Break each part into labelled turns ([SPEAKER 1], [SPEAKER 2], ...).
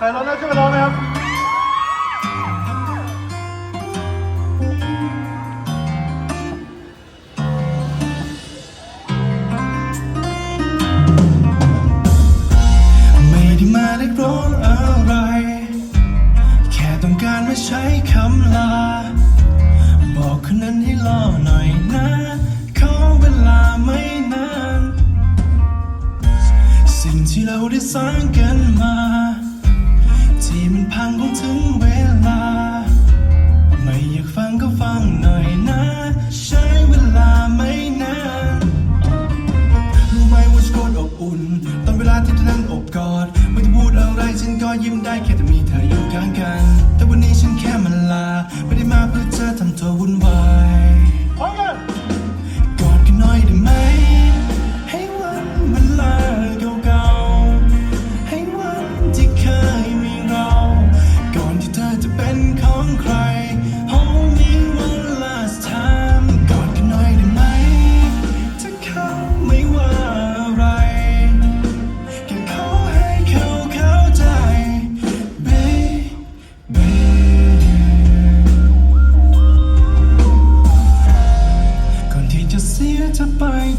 [SPEAKER 1] ใครร้องได้ช่วยมาร้องไหมครับ
[SPEAKER 2] ไม่ได้มาเรียกร้องอะไร แค่ต้องการไมาใช้คำลา บอกคนนั้นให้รอหน่อยนะเขอเวลาไม่นาน สิ่งที่เราได้สร้างกันมา ที่มันพังคงถึงเวลา ไม่อยากฟังก็ฟังหน่อยนะ ใช้เวลาไม่นานรู้ไหมว่าฉันโคตรอบอุ่น ตอนเวลาที่เธอนั้นอบกอด ไม่ต้องพูดอะไรฉันก็ยิ้มได้แค่แต่มีเธออยู่ข้างกัน แต่วันนี้ฉันแค่มัน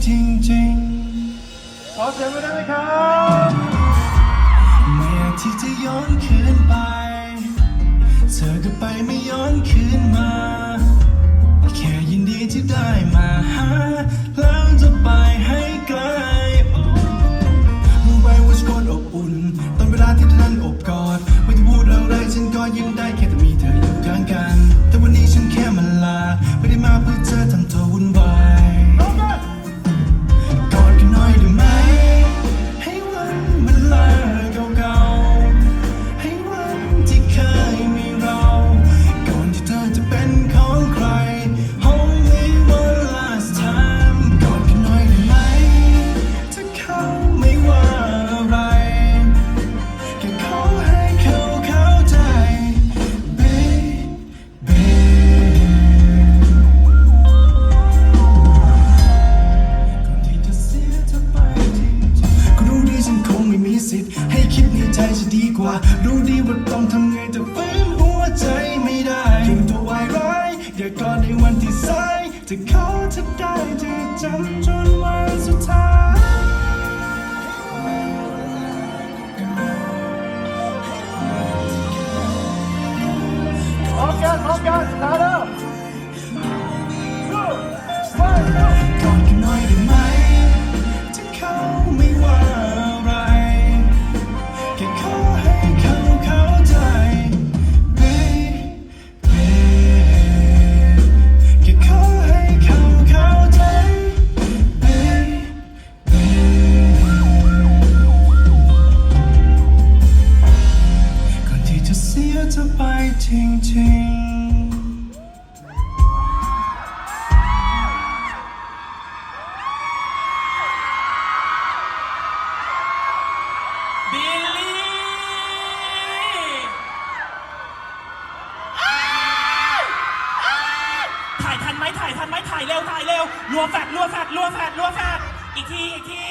[SPEAKER 2] จริง
[SPEAKER 1] ขอเสียงไปได้ไหมครับ
[SPEAKER 2] ๆไม่อยากที่จะย้อนคืนไป เธอก็ไปไม่ย้อนคืนมา แค่ยินดีที่ได้มาหา แล้วจะไปให้ไกลโอ้รู้ไหมว่าฉันโคตรอบอุ่น ตอนเวลาที่เธอนั้นอบกอด ไม่ต้องพูดอะไรฉันก็ยิ้มได้แค่แต่มีเธออยู่ข้างกัน คิดในใจจะดีกว่า รู้ดีว่าต้องทำไงแต่ฝืนหัวใจไม่ได้ยังตัววายร้ายอย่ากอดในวันที่สายจะขอเธอได้จะจำจนวันสุดท้ายายทั
[SPEAKER 3] นไหมถ่ายเร็วถ่ายเร็วรัวแฟดรัวแฟดรัวแฟดรัวแฟดอีกทีอีกที